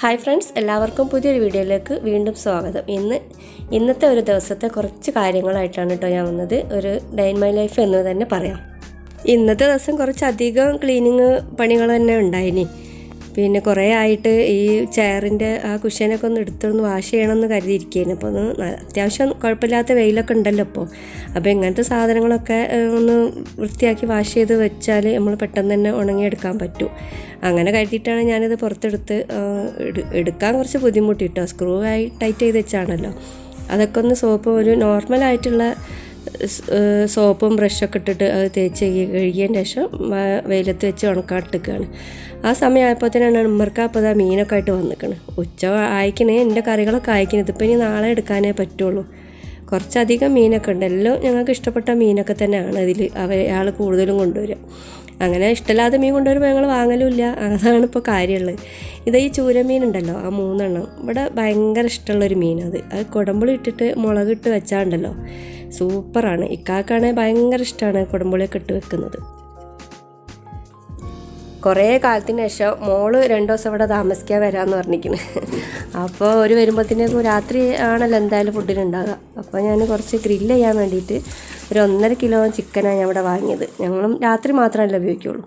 Hi friends എല്ലാവർക്കും പുതിയൊരു വീഡിയോയിലേക്ക് വീണ്ടും സ്വാഗതം. ഇന്ന് ഇന്നത്തെ ഒരു ദിവസത്തെ കുറച്ച് കാര്യങ്ങളായിട്ടാണ് കേട്ടോ ഞാൻ വന്നത്. ഒരു ഡൈൻ മൈ ലൈഫ് എന്ന് തന്നെ പറയാം. ഇന്നത്തെ ദിവസം കുറച്ചധികം ക്ലീനിങ് പണികൾ തന്നെ ഉണ്ടായിനി. പിന്നെ കുറേ ആയിട്ട് ഈ ചെയറിന്റെ ആ കുഷ്യനൊക്കെ ഒന്ന് എടുത്തൊന്ന് വാഷ് ചെയ്യണമെന്ന് കരുതിയിരിക്കുകയാണ് അപ്പോൾ ഒന്ന് അത്യാവശ്യം കുഴപ്പമില്ലാത്ത വെയിലൊക്കെ ഉണ്ടല്ലോ ഇപ്പോൾ അപ്പോൾ ഇങ്ങനത്തെ സാധനങ്ങളൊക്കെ ഒന്ന് വൃത്തിയാക്കി വാഷ് ചെയ്ത് വെച്ചാൽ നമ്മൾ പെട്ടെന്ന് തന്നെ ഉണങ്ങിയെടുക്കാൻ പറ്റും. അങ്ങനെ കരുതിയിട്ടാണ് ഞാനിത് പുറത്തെടുത്ത് എടുക്കാൻ കുറച്ച് ബുദ്ധിമുട്ടിട്ടോ. സ്ക്രൂ ആയി ടൈറ്റ് ചെയ്ത് വെച്ചാണല്ലോ. അതൊക്കെ ഒന്ന് സോപ്പ് ഒരു നോർമലായിട്ടുള്ള സോപ്പും ബ്രഷൊക്കെ ഇട്ടിട്ട് അത് തേച്ച് കഴുകി- കഴുകിയതിന് ശേഷം വെയിലത്ത് വെച്ച് ഉണക്കാട്ടിരിക്കുകയാണ് ആ സമയമായപ്പോഴത്തേനാണ് ഉമ്മർക്ക് അപ്പോൾ ആ മീനൊക്കെ ആയിട്ട് വന്നിക്കണ് ഉച്ച അയക്കണേ എന്റെ കറികളൊക്കെ അയക്കണേ ഇതിപ്പോൾ ഇനി നാളെ എടുക്കാനേ പറ്റുള്ളൂ. കുറച്ചധികം മീനൊക്കെ ഉണ്ട്. എല്ലാം ഞങ്ങൾക്ക് ഇഷ്ടപ്പെട്ട മീനൊക്കെ തന്നെയാണ് അവ അയാൾ കൂടുതലും കൊണ്ടുവരിക അങ്ങനെ ഇഷ്ടമില്ലാത്ത മീൻ കൊണ്ടുവരുമ്പോൾ ഞങ്ങൾ വാങ്ങലുമില്ല. അതാണ് ഇപ്പോൾ കാര്യമുള്ളത്. ഇത് ഈ ചൂരമീൻ ഉണ്ടല്ലോ ആ മൂന്നെണ്ണം. ഇവിടെ ഭയങ്കര ഇഷ്ടമുള്ളൊരു മീൻ അത്. അത് കുടമ്പുളി ഇട്ടിട്ട് മുളകിട്ട് വെച്ചാണ്ടല്ലോ സൂപ്പറാണ്. ഇക്കാക്കാണെങ്കിൽ ഭയങ്കര ഇഷ്ടമാണ് കുടമ്പുളിയൊക്കെ ഇട്ട് വെക്കുന്നത്. കുറേ കാലത്തിന് ശേഷം മോൾ രണ്ട് ദിവസം ഇവിടെ താമസിക്കാൻ വരാമെന്ന് പറഞ്ഞിരിക്കുന്നു അപ്പോൾ ഒരു വരുമ്പോഴത്തേക്കും രാത്രി ആണല്ലോ എന്തായാലും ഫുഡിനുണ്ടാകുക അപ്പോൾ ഞാൻ കുറച്ച് ഗ്രില്ല് ചെയ്യാൻ വേണ്ടിയിട്ട് ഒരു ഒന്നര കിലോ ചിക്കനാണ് ഞാൻ ഇവിടെ വാങ്ങിയത്. ഞങ്ങളും രാത്രി മാത്രമല്ല ഉപയോഗിക്കുള്ളൂ.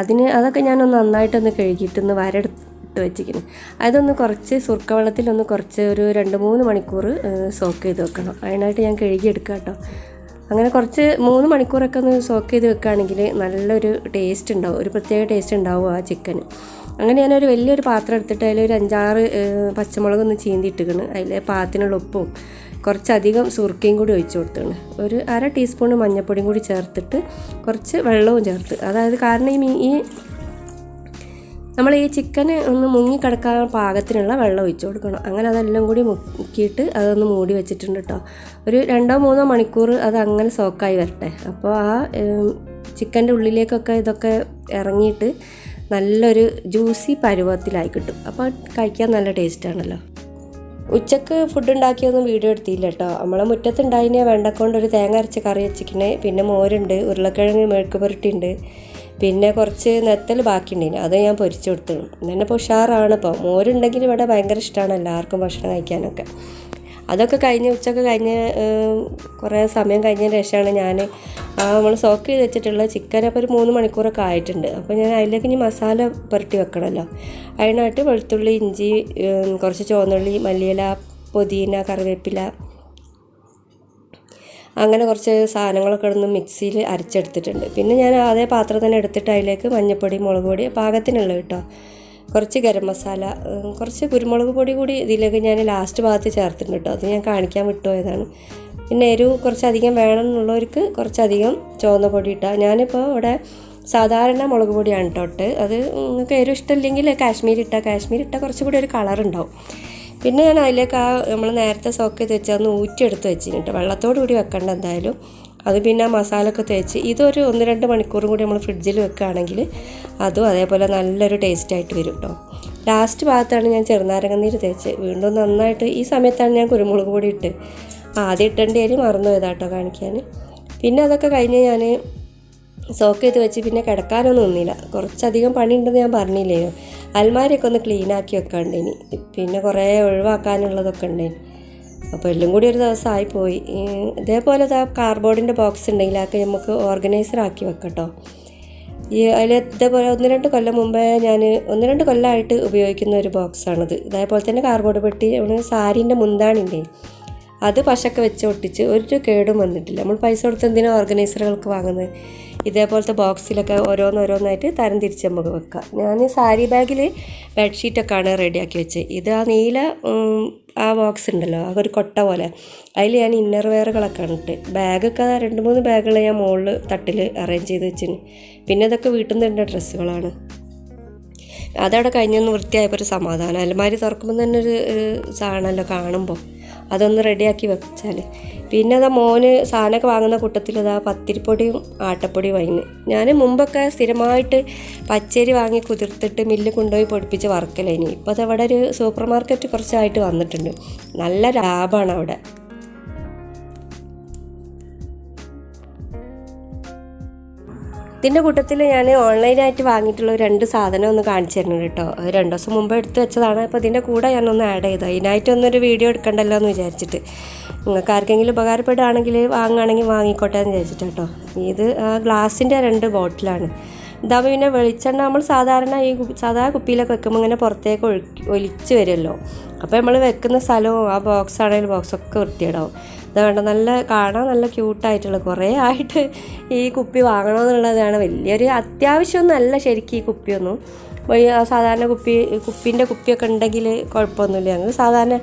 അതിന് അതൊക്കെ ഞാനൊന്ന് നന്നായിട്ടൊന്ന് കഴുകിയിട്ടൊന്ന് വരെടുത്ത് വെച്ചിരിക്കുന്നു അതൊന്ന് കുറച്ച് സുർക്ക വെള്ളത്തിലൊന്ന് കുറച്ച് ഒരു രണ്ട് മൂന്ന് മണിക്കൂർ സോക്ക് ചെയ്ത് വെക്കണം. അതിനായിട്ട് ഞാൻ കഴുകിയെടുക്കാം കേട്ടോ അങ്ങനെ കുറച്ച് മൂന്ന് മണിക്കൂറൊക്കെ ഒന്ന് സോക്ക് ചെയ്ത് വെക്കുകയാണെങ്കിൽ നല്ലൊരു ടേസ്റ്റ് ഉണ്ടാവും. ഒരു പ്രത്യേക ടേസ്റ്റ് ഉണ്ടാവും ആ ചിക്കന് അങ്ങനെ ഞാനൊരു വലിയൊരു പാത്രം എടുത്തിട്ട് അതിൽ ഒരു അഞ്ചാറ് പച്ചമുളക് ഒന്ന് ചീന്തിയിട്ടുകയാണ് അതിൽ പാത്തിനുള്ള ഉപ്പും കുറച്ചധികം സുർക്കയും കൂടി ഒഴിച്ചു കൊടുത്താണ് ഒരു അര ടീസ്പൂൺ മഞ്ഞൾപ്പൊടിയും കൂടി ചേർത്തിട്ട് കുറച്ച് വെള്ളവും ചേർത്ത്. അതായത് കാരണം ഈ ഈ നമ്മൾ ഈ ചിക്കൻ ഒന്ന് മുങ്ങിക്കിടക്കാൻ പാകത്തിനുള്ള വെള്ളം ഒഴിച്ചു കൊടുക്കണം. അങ്ങനെ അതെല്ലാം കൂടി മുക്കിയിട്ട് അതൊന്ന് മൂടി വെച്ചിട്ടുണ്ട് കേട്ടോ ഒരു രണ്ടോ മൂന്നോ മണിക്കൂർ അത് അങ്ങനെ സോക്കായി വരട്ടെ. അപ്പോൾ ആ ചിക്കന്റെ ഉള്ളിലേക്കൊക്കെ ഇതൊക്കെ ഇറങ്ങിയിട്ട് നല്ലൊരു ജ്യൂസി പരുവത്തിലായി കിട്ടും. അപ്പോൾ കഴിക്കാൻ നല്ല ടേസ്റ്റാണല്ലോ ഉച്ചയ്ക്ക് ഫുഡ് ഉണ്ടാക്കിയൊന്നും വീഡിയോ എടുത്തില്ല കേട്ടോ നമ്മളെ മുറ്റത്തുണ്ടായിനെ വെണ്ടക്കൊണ്ട് ഒരു തേങ്ങ അരച്ച കറി വെച്ചിക്കണേ. പിന്നെ മോരുണ്ട് ഉരുളക്കിഴങ്ങ് മെഴുക്ക് പുരട്ടിയുണ്ട് പിന്നെ കുറച്ച് നെത്തൽ ബാക്കിയുണ്ടേന്. അത് ഞാൻ പൊരിച്ചു കൊടുത്തു. എന്നെ ഇപ്പോൾ ഉഷാറാണ് ഇപ്പോൾ മോരുണ്ടെങ്കിൽ ഇവിടെ ഭയങ്കര ഇഷ്ടമാണ് എല്ലാവർക്കും ഭക്ഷണം കഴിക്കാനൊക്കെ. അതൊക്കെ കഴിഞ്ഞ് ഉച്ചയ്ക്ക് കഴിഞ്ഞ് കുറേ സമയം കഴിഞ്ഞതിന് ശേഷമാണ് ഞാൻ നമ്മൾ സോക്ക് ചെയ്ത് വെച്ചിട്ടുള്ള ചിക്കൻ അപ്പോൾ ഒരു മൂന്ന് മണിക്കൂറൊക്കെ ആയിട്ടുണ്ട്. അപ്പോൾ ഞാൻ അതിലേക്ക് ഇനി മസാല പുരട്ടി വെക്കണമല്ലോ അതിനായിട്ട് വെളുത്തുള്ളി ഇഞ്ചി കുറച്ച് ചുവന്നുള്ളി മല്ലിയില പുതിന കറിവേപ്പില അങ്ങനെ കുറച്ച് സാധനങ്ങളൊക്കെ ഇടുന്ന മിക്സിയിൽ അരച്ചെടുത്തിട്ടുണ്ട്. പിന്നെ ഞാൻ അതേ പാത്രം തന്നെ എടുത്തിട്ട് അതിലേക്ക് മഞ്ഞൾപ്പൊടി മുളക് പൊടി പാകത്തിനുള്ള കേട്ടോ. കുറച്ച് ഗരം മസാല കുറച്ച് കുരുമുളക് പൊടി കൂടി ഇതിലേക്ക് ഞാൻ ലാസ്റ്റ് ഭാഗത്ത് ചേർത്തിട്ടുണ്ട് കേട്ടോ. അത് ഞാൻ കാണിക്കാൻ വിട്ടുപോയതാണ് പിന്നെ എരിവ് കുറച്ചധികം വേണം എന്നുള്ളവർക്ക് കുറച്ചധികം ചുവന്ന പൊടി ഇട്ടാൽ ഞാനിപ്പോൾ ഇവിടെ സാധാരണ മുളക് പൊടിയാണ് ഇട്ട് അത് നിങ്ങൾക്ക് എരിവ് ഇഷ്ടമില്ലെങ്കിൽ കാശ്മീരി ഇട്ടാൽ കാശ്മീരി ഇട്ടാൽ കുറച്ചുകൂടി ഒരു കളർ ഉണ്ടാവും. പിന്നെ ഞാൻ അതിലേക്ക് ആ നമ്മൾ നേരത്തെ സോക്ക് ചെയ്ത് വെച്ചാൽ ഒന്ന് ഊറ്റിയെടുത്ത് വെച്ചിട്ട് വെള്ളത്തോട് കൂടി വെക്കേണ്ട എന്തായാലും. അത് പിന്നെ മസാല ഒക്കെ തേച്ച് ഇതൊരു ഒന്ന് രണ്ട് മണിക്കൂറും കൂടി നമ്മൾ ഫ്രിഡ്ജിൽ വെക്കുകയാണെങ്കിൽ അതും അതേപോലെ നല്ലൊരു ടേസ്റ്റായിട്ട് വരും കേട്ടോ ലാസ്റ്റ് ഭാഗത്താണ് ഞാൻ ചെറുനാരങ്ങ നീര് തേച്ച് വീണ്ടും നന്നായിട്ട് ഈ സമയത്താണ് ഞാൻ കുരുമുളക് പൊടി ഇട്ട് ആദ്യം ഇട്ടേണ്ടി വരും മറന്നു പോയതാട്ടോ കാണിക്കാൻ. പിന്നെ അതൊക്കെ കഴിഞ്ഞ് ഞാൻ സോക്ക് ചെയ്ത് വെച്ച് പിന്നെ കിടക്കാനൊന്നും നിന്നില്ല. കുറച്ചധികം പണിയുണ്ടെന്ന് ഞാൻ പറഞ്ഞില്ലേനോ. അൽമാരിയൊക്കെ ഒന്ന് ക്ലീൻ ആക്കി വെക്കാണ്ടേനി. പിന്നെ കുറേ ഒഴിവാക്കാനുള്ളതൊക്കെ ഉണ്ട് അപ്പോൾ എല്ലാം കൂടി ഒരു ദിവസം ഈ ഇതേപോലെ ദാ കാർബോർഡിന്റെ ബോക്സ് ഉണ്ടെങ്കിൽ അതൊക്കെ നമുക്ക് ഓർഗനൈസർ ആക്കി വെക്കട്ടോ. ഈ അതിൽ ഇതേപോലെ ഒന്ന് രണ്ട് കൊല്ലം മുമ്പേ ഞാൻ ഒന്ന് രണ്ട് കൊല്ലമായിട്ട് ഉപയോഗിക്കുന്ന ഒരു ബോക്സാണിത് ഇതേപോലെ തന്നെ കാർബോർഡ് പെട്ടി സാരീന്റെ മുന്താണിണ്ടേ അത് പശക്കെ വെച്ച് ഒട്ടിച്ച് ഒരു കേടും വന്നിട്ടില്ല. നമ്മൾ പൈസ കൊടുത്ത് എന്തിനാണ് ഓർഗനൈസറുകൾക്ക് വാങ്ങുന്നത്? ഇതേപോലത്തെ ബോക്സിലൊക്കെ ഓരോന്നോരോന്നായിട്ട് തരം തിരിച്ച് നമുക്ക് വെക്കാം. ഞാൻ സാരി ബാഗിൽ ബെഡ്ഷീറ്റൊക്കെയാണ് റെഡിയാക്കി വെച്ചത്. ഇത് ആ നീല ആ ബോക്സ് ഉണ്ടല്ലോ ആ ഒരു കൊട്ട പോലെ. അതിൽ ഞാൻ ഇന്നർ വെയറുകളൊക്കെ ഇട്ട് ബാഗൊക്കെ രണ്ട് മൂന്ന് ബാഗുകൾ ഞാൻ മുകളിൽ തട്ടിൽ അറേഞ്ച് ചെയ്ത് വെച്ചിന്. പിന്നെ ഇതൊക്കെ വീട്ടിൽ നിന്ന് തന്നെ ഡ്രസ്സുകളാണ്. അതവിടെ കഴിഞ്ഞൊന്ന് വൃത്തിയായപ്പോൾ ഒരു സമാധാനം. അലമാരി തുറക്കുമ്പോൾ തന്നെ ഒരു സാധനമല്ലോ കാണുമ്പോൾ അതൊന്ന് റെഡിയാക്കി വെച്ചാൽ പിന്നെ അതാ മോന് സാധനമൊക്കെ വാങ്ങുന്ന കൂട്ടത്തിൽ അതാ പത്തിരിപ്പൊടിയും ആട്ടപ്പൊടിയും വാങ്ങിന് ഞാൻ മുമ്പൊക്കെ സ്ഥിരമായിട്ട് പച്ചരി വാങ്ങി കുതിർത്തിട്ട് മില്ല് കൊണ്ടുപോയി പൊടിപ്പിച്ച് വറക്കലേനി ഇപ്പോൾ അവിടെ ഒരു സൂപ്പർ മാർക്കറ്റ് കുറച്ചായിട്ട് വന്നിട്ടുണ്ട്. നല്ല ലാഭമാണ് അവിടെ. ഇതിന്റെ കൂട്ടത്തിൽ ഞാൻ ഓൺലൈനായിട്ട് വാങ്ങിയിട്ടുള്ള രണ്ട് സാധനം ഒന്ന് കാണിച്ചു തരുന്നുണ്ട് കേട്ടോ. അത് രണ്ട് ദിവസം മുമ്പ് എടുത്ത് വെച്ചതാണ്. അപ്പോൾ ഇതിന്റെ കൂടെ ഞാനൊന്ന് ആഡ് ചെയ്തു. അതിനായിട്ടൊന്നൊരു വീഡിയോ എടുക്കണ്ടല്ലോ എന്ന് വിചാരിച്ചിട്ട്. നിങ്ങൾക്ക് ആർക്കെങ്കിലും ഉപകാരപ്പെടുകയാണെങ്കിൽ വാങ്ങുകയാണെങ്കിൽ വാങ്ങിക്കോട്ടെ എന്ന് വിചാരിച്ചിട്ട് കേട്ടോ. ഇത് ഗ്ലാസിന്റെ രണ്ട് ബോട്ടിലാണ് ഇതാകുമ്പോൾ പിന്നെ വെളിച്ചെണ്ണ നമ്മൾ സാധാരണ ഈ സാധാ കുപ്പിയിലൊക്കെ വെക്കുമ്പോൾ ഇങ്ങനെ പുറത്തേക്ക് ഒഴുക്കി ഒലിച്ച് വരുമല്ലോ. അപ്പോൾ നമ്മൾ വെക്കുന്ന സ്ഥലവും ആ ബോക്സ് ആണെങ്കിലും ബോക്സൊക്കെ വൃത്തിയിടാവും അതുകൊണ്ട് നല്ല കാണാൻ നല്ല ക്യൂട്ടായിട്ടുള്ള കുറേ ആയിട്ട് ഈ കുപ്പി വാങ്ങണമെന്നുള്ളതാണ് വലിയൊരു അത്യാവശ്യമൊന്നുമല്ല ശരിക്കും ഈ കുപ്പിയൊന്നും. സാധാരണ കുപ്പി കുപ്പീന്റെ കുപ്പിയൊക്കെ ഉണ്ടെങ്കിൽ കുഴപ്പമൊന്നുമില്ല. ഞങ്ങൾ സാധാരണ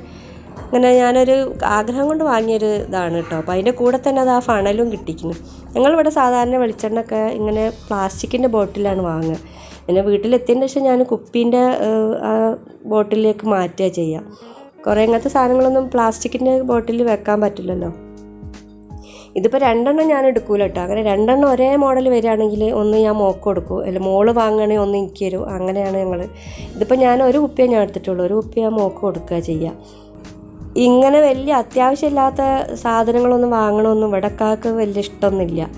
അങ്ങനെ ഞാനൊരു ആഗ്രഹം കൊണ്ട് വാങ്ങിയൊരു ഇതാണ് കേട്ടോ. അപ്പോൾ അതിന്റെ കൂടെ തന്നെ അത് ആ ഫണലും കിട്ടിക്കുന്നു ഞങ്ങളിവിടെ സാധാരണ വെളിച്ചെണ്ണയൊക്കെ ഇങ്ങനെ പ്ലാസ്റ്റിക്കിന്റെ ബോട്ടിലാണ് വാങ്ങുക. പിന്നെ വീട്ടിലെത്തിയതിന് ശേഷം ഞാൻ കുപ്പീന്റെ ആ ബോട്ടിലേക്ക് മാറ്റുക ചെയ്യാം കുറേ ഇങ്ങനത്തെ സാധനങ്ങളൊന്നും പ്ലാസ്റ്റിക്കിന്റെ ബോട്ടിൽ വെക്കാൻ പറ്റില്ലല്ലോ. ഇതിപ്പോൾ രണ്ടെണ്ണം ഞാൻ എടുക്കൂല കേട്ടോ. അങ്ങനെ രണ്ടെണ്ണം ഒരേ മോഡൽ വരികയാണെങ്കിൽ ഒന്ന് ഞാൻ മോക്ക് കൊടുക്കും. അല്ല മോൾ വാങ്ങുകയാണെങ്കിൽ ഒന്ന് എനിക്ക് തരും. അങ്ങനെയാണ് ഞങ്ങൾ ഇതിപ്പോൾ ഞാൻ ഒരു കുപ്പിയെ ഞാൻ എടുത്തിട്ടുള്ളൂ. ഒരു കുപ്പി മോക്ക് കൊടുക്കുക ചെയ്യുക. ഇങ്ങനെ വലിയ അത്യാവശ്യമില്ലാത്ത സാധനങ്ങളൊന്നും വാങ്ങണമെന്നും ഇവിടെക്കാർക്ക് വലിയ ഇഷ്ടമൊന്നുമില്ല.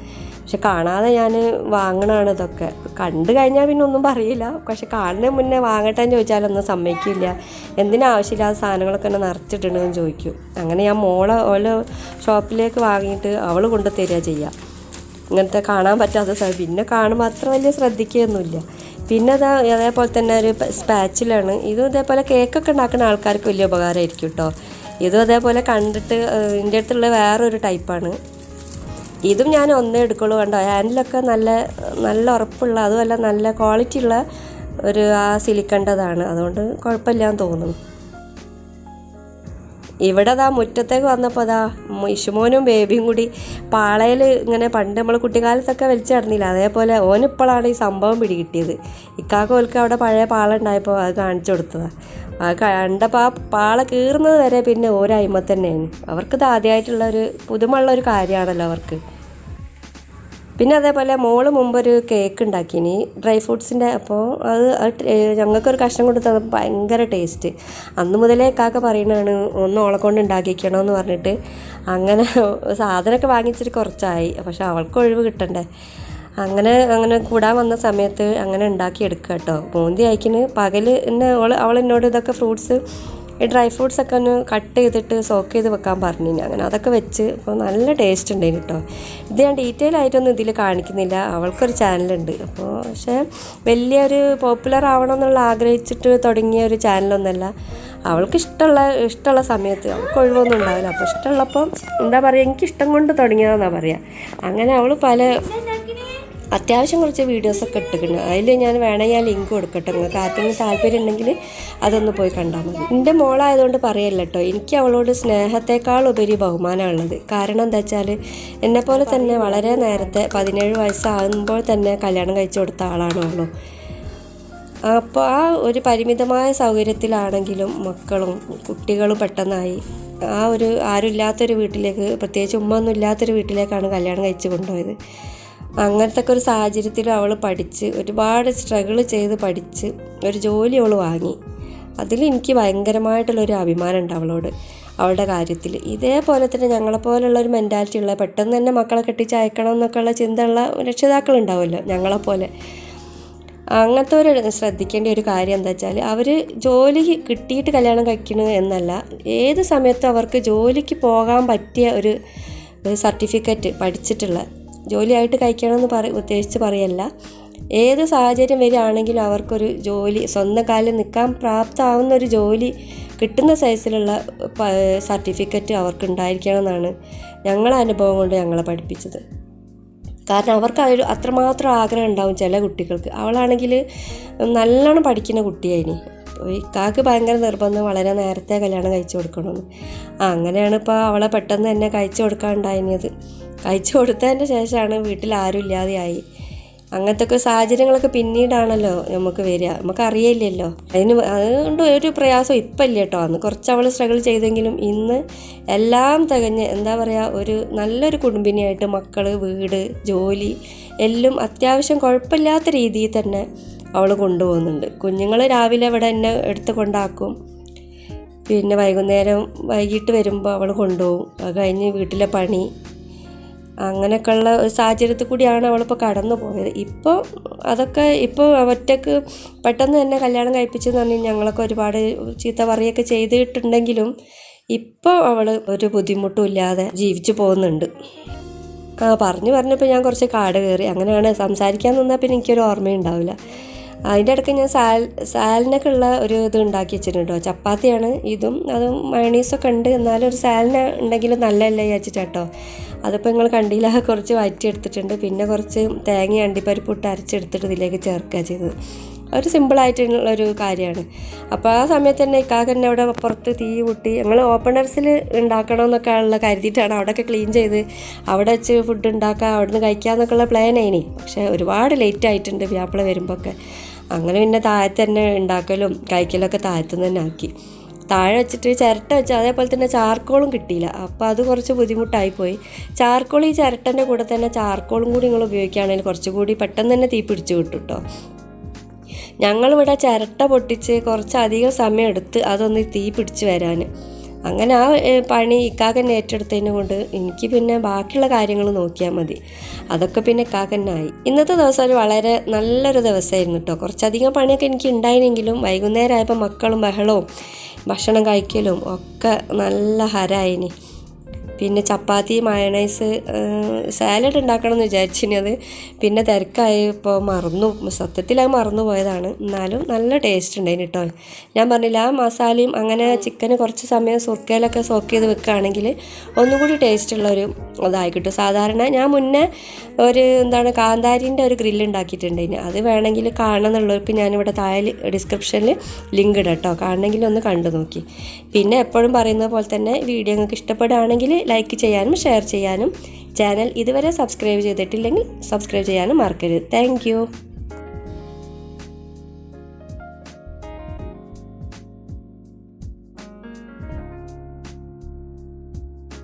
പക്ഷെ കാണാതെ ഞാൻ വാങ്ങണതാണ് ഇതൊക്കെ. കണ്ടു കഴിഞ്ഞാൽ പിന്നെ ഒന്നും പറയില്ല. പക്ഷെ കാണുന്ന മുന്നേ വാങ്ങട്ടെ എന്ന് ചോദിച്ചാലൊന്നും സമ്മതിക്കില്ല. എന്തിനാവശ്യമില്ലാത്ത സാധനങ്ങളൊക്കെ എന്നെ നിറച്ചിട്ടുണ്ടെന്ന് ചോദിക്കും. അങ്ങനെ ഞാൻ മോളെ ഓല ഷോപ്പിലേക്ക് വാങ്ങിയിട്ട് അവൾ കൊണ്ടു തരിക ചെയ്യുക ഇങ്ങനത്തെ കാണാൻ പറ്റാത്ത സാധനം പിന്നെ കാണുമ്പോൾ അത്ര വലിയ ശ്രദ്ധിക്കുകയൊന്നുമില്ല പിന്നെ അതാ അതേപോലെ തന്നെ ഒരു സ്പാച്ചിലാണ് ഇതും ഇതേപോലെ കേക്കൊക്കെ ഉണ്ടാക്കുന്ന ആൾക്കാർക്ക് വലിയ ഉപകാരമായിരിക്കും കേട്ടോ ഇതും അതേപോലെ കണ്ടിട്ട് ഇതിന്റെ അടുത്തുള്ള വേറൊരു ടൈപ്പാണ് ഇതും ഞാൻ ഒന്നേ എടുക്കുള്ളൂ കണ്ടോ. ഹാൻഡിലൊക്കെ നല്ല നല്ല ഉറപ്പുള്ള അതുമല്ല നല്ല ക്വാളിറ്റി ഉള്ള ഒരു ആ സിലിക്കണ്ടതാണ് അതുകൊണ്ട് കുഴപ്പമില്ലാന്ന് തോന്നുന്നു. ഇവിടെ അതാ മുറ്റത്തേക്ക് വന്നപ്പോൾ മു- ഇഷുമോനും ബേബിയും കൂടി പാളയിൽ ഇങ്ങനെ പണ്ട് നമ്മൾ കുട്ടിക്കാലത്തൊക്കെ വലിച്ചു നടന്നില്ല. അതേപോലെ ഓനിപ്പോഴാണ് ഈ സംഭവം പിടികിട്ടിയത്. ഇക്കാക്ക് ഓൽക്ക് അവിടെ പഴയ പാള ഉണ്ടായപ്പോൾ അത് കാണിച്ചു കൊടുത്തതാണ് ആ കണ്ടപ്പോൾ ആ പാള കീറുന്നത് വരെ പിന്നെ ഓരയിമ തന്നെയാണ് അവർക്കിത് ആദ്യമായിട്ടുള്ള ഒരു പുതുമുള്ള ഒരു കാര്യമാണല്ലോ അവർക്ക്. പിന്നെ അതേപോലെ മോൾ മുമ്പൊരു കേക്ക് ഉണ്ടാക്കിനി ഡ്രൈ ഫ്രൂട്ട്സിന്റെ അപ്പോൾ അത് ഞങ്ങൾക്കൊരു കഷ്ണം കൊണ്ട് തന്നപ്പോൾ ഭയങ്കര ടേസ്റ്റ് അന്ന് മുതലേ കാക്ക പറയണതാണ് ഒന്ന് ഓളെ കൊണ്ട് ഉണ്ടാക്കിക്കണമെന്ന് പറഞ്ഞിട്ട്. അങ്ങനെ സാധനമൊക്കെ വാങ്ങിച്ചിട്ട് കുറച്ചായി പക്ഷെ അവൾക്ക് ഒഴിവ് കിട്ടണ്ടേ. അങ്ങനെ അങ്ങനെ കൂടാൻ വന്ന സമയത്ത് അങ്ങനെ ഉണ്ടാക്കി എടുക്കുക കേട്ടോ മോന്തി അയക്കിന് പകൽ എന്നെ അവൾ അവൾ എന്നോട് ഇതൊക്കെ ഫ്രൂട്ട്സ് ഈ ഡ്രൈ ഫ്രൂട്ട്സ് ഒക്കെ ഒന്ന് കട്ട് ചെയ്തിട്ട് സോക്ക് ചെയ്ത് വെക്കാൻ പറഞ്ഞു അങ്ങനെ അതൊക്കെ വെച്ച് അപ്പോൾ നല്ല ടേസ്റ്റ് ഉണ്ടായിരുന്നു കേട്ടോ ഇത് ഞാൻ ഡീറ്റെയിൽ ആയിട്ടൊന്നും ഇതിൽ കാണിക്കുന്നില്ല. അവൾക്കൊരു ചാനലുണ്ട് അപ്പോൾ പക്ഷേ വലിയൊരു പോപ്പുലർ ആവണമെന്നുള്ള ആഗ്രഹിച്ചിട്ട് തുടങ്ങിയ ഒരു ചാനലൊന്നല്ല അവൾക്ക് ഇഷ്ടമുള്ള ഇഷ്ടമുള്ള സമയത്ത് അവൾക്ക് ഒഴിവൊന്നും ഉണ്ടാവില്ല. അപ്പോൾ ഇഷ്ടമുള്ളപ്പം എന്താ പറയുക എനിക്ക് ഇഷ്ടം കൊണ്ട് തുടങ്ങിയതെന്നാണ് പറയുക അങ്ങനെ അവൾ പല അത്യാവശ്യം കുറച്ച് വീഡിയോസൊക്കെ ഇട്ടിട്ടുണ്ട്. അതിൽ ഞാൻ വേണേൽ ഞാൻ ലിങ്ക് കൊടുക്കട്ടെ. നിങ്ങൾക്ക് ആർക്കെങ്കിലും താല്പര്യം ഉണ്ടെങ്കിൽ അതൊന്ന് പോയി കണ്ടാൽ മതി. എന്റെ മോളായതുകൊണ്ട് പറയല്ല കേട്ടോ എനിക്ക് അവളോട് സ്നേഹത്തെക്കാൾ ഉപരി ബഹുമാനമുള്ളത് കാരണം എന്താ വെച്ചാൽ എന്നെപ്പോലെ തന്നെ വളരെ നേരത്തെ പതിനേഴ് വയസ്സാകുമ്പോൾ തന്നെ കല്യാണം കഴിച്ചു കൊടുത്ത ആളാണ് അവളും. അപ്പോൾ ആ ഒരു പരിമിതമായ സൗകര്യത്തിലാണെങ്കിലും മക്കളും കുട്ടികളും പെട്ടെന്നായി ആ ഒരു ആരുമില്ലാത്തൊരു വീട്ടിലേക്ക് പ്രത്യേകിച്ച് ഉമ്മ ഒന്നും ഇല്ലാത്തൊരു വീട്ടിലേക്കാണ് കല്യാണം കഴിച്ച് കൊണ്ടുപോയത്. അങ്ങനത്തെ ഒക്കെ ഒരു സാഹചര്യത്തിൽ അവൾ പഠിച്ച് ഒരുപാട് സ്ട്രഗിൾ ചെയ്ത് പഠിച്ച് ഒരു ജോലി അവൾ വാങ്ങി. അതിൽ എനിക്ക് ഭയങ്കരമായിട്ടുള്ളൊരു അഭിമാനം ഉണ്ട് അവളോട് അവളുടെ കാര്യത്തിൽ. ഇതേപോലെ തന്നെ ഞങ്ങളെപ്പോലുള്ള ഒരു മെന്റാലിറ്റി ഉള്ള പെട്ടെന്ന് തന്നെ മക്കളെ കെട്ടിച്ച് അയക്കണം എന്നൊക്കെയുള്ള ചിന്തയുള്ള രക്ഷിതാക്കളുണ്ടാവുമല്ലോ ഞങ്ങളെപ്പോലെ. അങ്ങനത്തെ ഒരു ശ്രദ്ധിക്കേണ്ട ഒരു കാര്യം എന്താ വെച്ചാൽ അവർ ജോലി കിട്ടിയിട്ട് കല്യാണം കഴിക്കണു എന്നല്ല ഏത് സമയത്തും അവർക്ക് ജോലിക്ക് പോകാൻ പറ്റിയ ഒരു സർട്ടിഫിക്കറ്റ് പഠിച്ചിട്ടുള്ള ജോലിയായിട്ട് കഴിക്കണമെന്ന് പറ ഉദ്ദേശിച്ച് പറയല്ല. ഏത് സാഹചര്യം വരികയാണെങ്കിലും അവർക്കൊരു ജോലി സ്വന്തം കാലിൽ നിൽക്കാൻ പ്രാപ്തമാവുന്ന ഒരു ജോലി കിട്ടുന്ന സൈസിലുള്ള സർട്ടിഫിക്കറ്റ് അവർക്ക് ഉണ്ടായിരിക്കണം എന്നാണ് ഞങ്ങളെ അനുഭവം കൊണ്ട് ഞങ്ങളെ പഠിപ്പിച്ചത്. കാരണം അവർക്ക് അതൊരു അത്രമാത്രം ആഗ്രഹം ഉണ്ടാവും ചില കുട്ടികൾക്ക്. അവളാണെങ്കിൽ നല്ലോണം പഠിക്കുന്ന കുട്ടിയായിനി ഇക്കാക്ക് ഭയങ്കര നിർബന്ധം. വളരെ നേരത്തെ കല്യാണം കഴിച്ചു കൊടുക്കണമെന്ന്. അങ്ങനെയാണ് ഇപ്പോൾ അവളെ പെട്ടെന്ന് തന്നെ കഴിച്ചു കൊടുക്കാനുണ്ടായിരുന്നത് കഴിച്ചു കൊടുത്തതിന്റെ ശേഷമാണ് വീട്ടിൽ ആരും ഇല്ലാതെയായി. അങ്ങനത്തെ ഒക്കെ സാഹചര്യങ്ങളൊക്കെ പിന്നീടാണല്ലോ നമുക്ക് വരിക. നമുക്ക് അറിയില്ലല്ലോ അതിന് അതുകൊണ്ട് ഒരു പ്രയാസം ഇപ്പം ഇല്ല കേട്ടോ. അന്ന് കുറച്ച് അവൾ സ്ട്രഗിൾ ചെയ്തെങ്കിലും ഇന്ന് എല്ലാം തികഞ്ഞ് എന്താ പറയുക ഒരു നല്ലൊരു കുടുംബിനിയായിട്ട് മക്കൾ വീട് ജോലി എല്ലാം അത്യാവശ്യം കുഴപ്പമില്ലാത്ത രീതിയിൽ തന്നെ അവൾ കൊണ്ടുപോകുന്നുണ്ട്. കുഞ്ഞുങ്ങൾ രാവിലെ ഇവിടെ എന്നെ എടുത്ത് കൊണ്ടാക്കും. പിന്നെ വൈകുന്നേരം വൈകിട്ട് വരുമ്പോൾ അവൾ കൊണ്ടുപോകും. അത് കഴിഞ്ഞ് വീട്ടിലെ പണി. അങ്ങനെയൊക്കെയുള്ള ഒരു സാഹചര്യത്തിൽ കൂടിയാണ് അവളിപ്പോൾ കടന്നു പോയത്. ഇപ്പോൾ അതൊക്കെ ഇപ്പോൾ ഒറ്റയ്ക്ക് പെട്ടെന്ന് തന്നെ കല്യാണം കഴിപ്പിച്ചെന്ന് പറഞ്ഞാൽ ഞങ്ങളൊക്കെ ഒരുപാട് ചീത്ത പറയുകയൊക്കെ ചെയ്തിട്ടുണ്ടെങ്കിലും ഇപ്പോൾ അവൾ ഒരു ബുദ്ധിമുട്ടും ഇല്ലാതെ ജീവിച്ചു പോകുന്നുണ്ട്. ആ പറഞ്ഞു പറഞ്ഞപ്പോൾ ഞാൻ കുറച്ച് കാട് കയറി. അങ്ങനെയാണ് സംസാരിക്കാൻ നിന്നാൽ പിന്നെ എനിക്കൊരു ഓർമ്മയുണ്ടാവില്ല. അതിന്റെ ഇടയ്ക്ക് ഞാൻ സാൽ സാലിനൊക്കെ ഉള്ള ഒരു ഇത് ഉണ്ടാക്കി വെച്ചിട്ടുണ്ട്? കേട്ടോ ചപ്പാത്തിയാണ് ഇതും അതും മയണീസൊക്കെ ഉണ്ട്. എന്നാലും ഒരു സാലിന് ഉണ്ടെങ്കിലും നല്ലതല്ലേ വിചാരിച്ചിട്ടാട്ടോ അതിപ്പോൾ നിങ്ങൾ കണ്ടില്ല കുറച്ച് വയറ്റിയെടുത്തിട്ടുണ്ട്. പിന്നെ കുറച്ച് തേങ്ങ അണ്ടിപ്പരിപ്പ് ഇട്ട് അരച്ചെടുത്തിട്ട് ഇതിലേക്ക് ചേർക്കുക ചെയ്തത്. ഒരു സിമ്പിളായിട്ടുള്ളൊരു കാര്യമാണ്. അപ്പോൾ ആ സമയത്ത് തന്നെ ഇക്കാക്ക് തന്നെ അവിടെ പുറത്ത് തീ കൂട്ടി ഞങ്ങൾ ഓപ്പണേഴ്സിൽ ഉണ്ടാക്കണമെന്നൊക്കെ ഉള്ള കരുതിയിട്ടാണ് അവിടെയൊക്കെ ക്ലീൻ ചെയ്ത് അവിടെ വെച്ച് ഫുഡ് ഉണ്ടാക്കുക അവിടെ നിന്ന് കഴിക്കുക എന്നൊക്കെയുള്ള പ്ലാൻ ആയിനി. പക്ഷേ ഒരുപാട് ലേറ്റ് ആയിട്ടുണ്ട് വ്യാപ്പിള വരുമ്പോൾ ഒക്കെ അങ്ങനെ പിന്നെ താഴത്ത് തന്നെ ഉണ്ടാക്കലും കഴിക്കലൊക്കെ താഴത്തുനിന്ന് തന്നെ ആക്കി. താഴെ വെച്ചിട്ട് ചിരട്ട വെച്ച് അതേപോലെ തന്നെ ചാർക്കോളും കിട്ടിയില്ല. അപ്പോൾ അത് കുറച്ച് ബുദ്ധിമുട്ടായിപ്പോയി. ചാർക്കോൾ ഈ ചിരട്ടന്റെ കൂടെ തന്നെ ചാർക്കോളും കൂടി നിങ്ങൾ ഉപയോഗിക്കുകയാണെങ്കിൽ കുറച്ചുകൂടി പെട്ടെന്ന് തന്നെ തീ പിടിച്ച് കിട്ടും കേട്ടോ ഞങ്ങളിവിടെ ചിരട്ട പൊട്ടിച്ച് കുറച്ചധികം സമയം എടുത്ത് അതൊന്ന് തീ പിടിച്ച് വരാൻ അങ്ങനെ ആ പണി ഇക്കാക്കൻ ഏറ്റെടുത്തതിനെ കൊണ്ട് എനിക്ക് പിന്നെ ബാക്കിയുള്ള കാര്യങ്ങൾ നോക്കിയാൽ മതി. അതൊക്കെ പിന്നെ ഇക്കാക്കനായി. ഇന്നത്തെ ദിവസം ഒരു വളരെ നല്ലൊരു ദിവസമായിരുന്നു കേട്ടോ കുറച്ചധികം പണിയൊക്കെ എനിക്ക് ഉണ്ടായിരുന്നെങ്കിലും വൈകുന്നേരം ആയപ്പോൾ മക്കളും ബഹളവും ഭക്ഷണം കഴിക്കലും ഒക്കെ നല്ല ഹരായിനി. പിന്നെ ചപ്പാത്തി മയണൈസ് സാലഡ് ഉണ്ടാക്കണം എന്ന് വിചാരിച്ചിനി അത്. പിന്നെ തിരക്കായി ഇപ്പോൾ മറന്നു. സത്യത്തിൽ അത് മറന്നു പോയതാണ്. എന്നാലും നല്ല ടേസ്റ്റ് ഉണ്ടായിന് കേട്ടോ ഞാൻ പറഞ്ഞില്ല ആ മസാലയും അങ്ങനെ ചിക്കന് കുറച്ച് സമയം സുർക്കയിലൊക്കെ സോക്ക് ചെയ്ത് വെക്കുകയാണെങ്കിൽ ഒന്നും കൂടി ടേസ്റ്റ് ഉള്ളൊരു ഇതായി കിട്ടും സാധാരണ ഞാൻ മുന്നേ ഒരു എന്താണ് കാന്താരിന്റെ ഒരു ഗ്രില്ല് ഉണ്ടാക്കിയിട്ടുണ്ടായിന്. അത് വേണമെങ്കിൽ കാണണമെന്നുള്ളവർക്ക് ഞാനിവിടെ താഴെ ഡിസ്ക്രിപ്ഷനിൽ ലിങ്ക് ഇടാം കേട്ടോ കാണണമെങ്കിൽ ഒന്ന് കണ്ടു നോക്കി. പിന്നെ എപ്പോഴും പറയുന്ന പോലെ തന്നെ വീഡിയോ നിങ്ങൾക്ക് ഇഷ്ടപ്പെടുകയാണെങ്കിൽ ലൈക്ക് ചെയ്യാനും ഷെയർ ചെയ്യാനും ചാനൽ ഇതുവരെ സബ്സ്ക്രൈബ് ചെയ്തിട്ടില്ലെങ്കിൽ സബ്സ്ക്രൈബ് ചെയ്യാനും മറക്കരുത്. താങ്ക്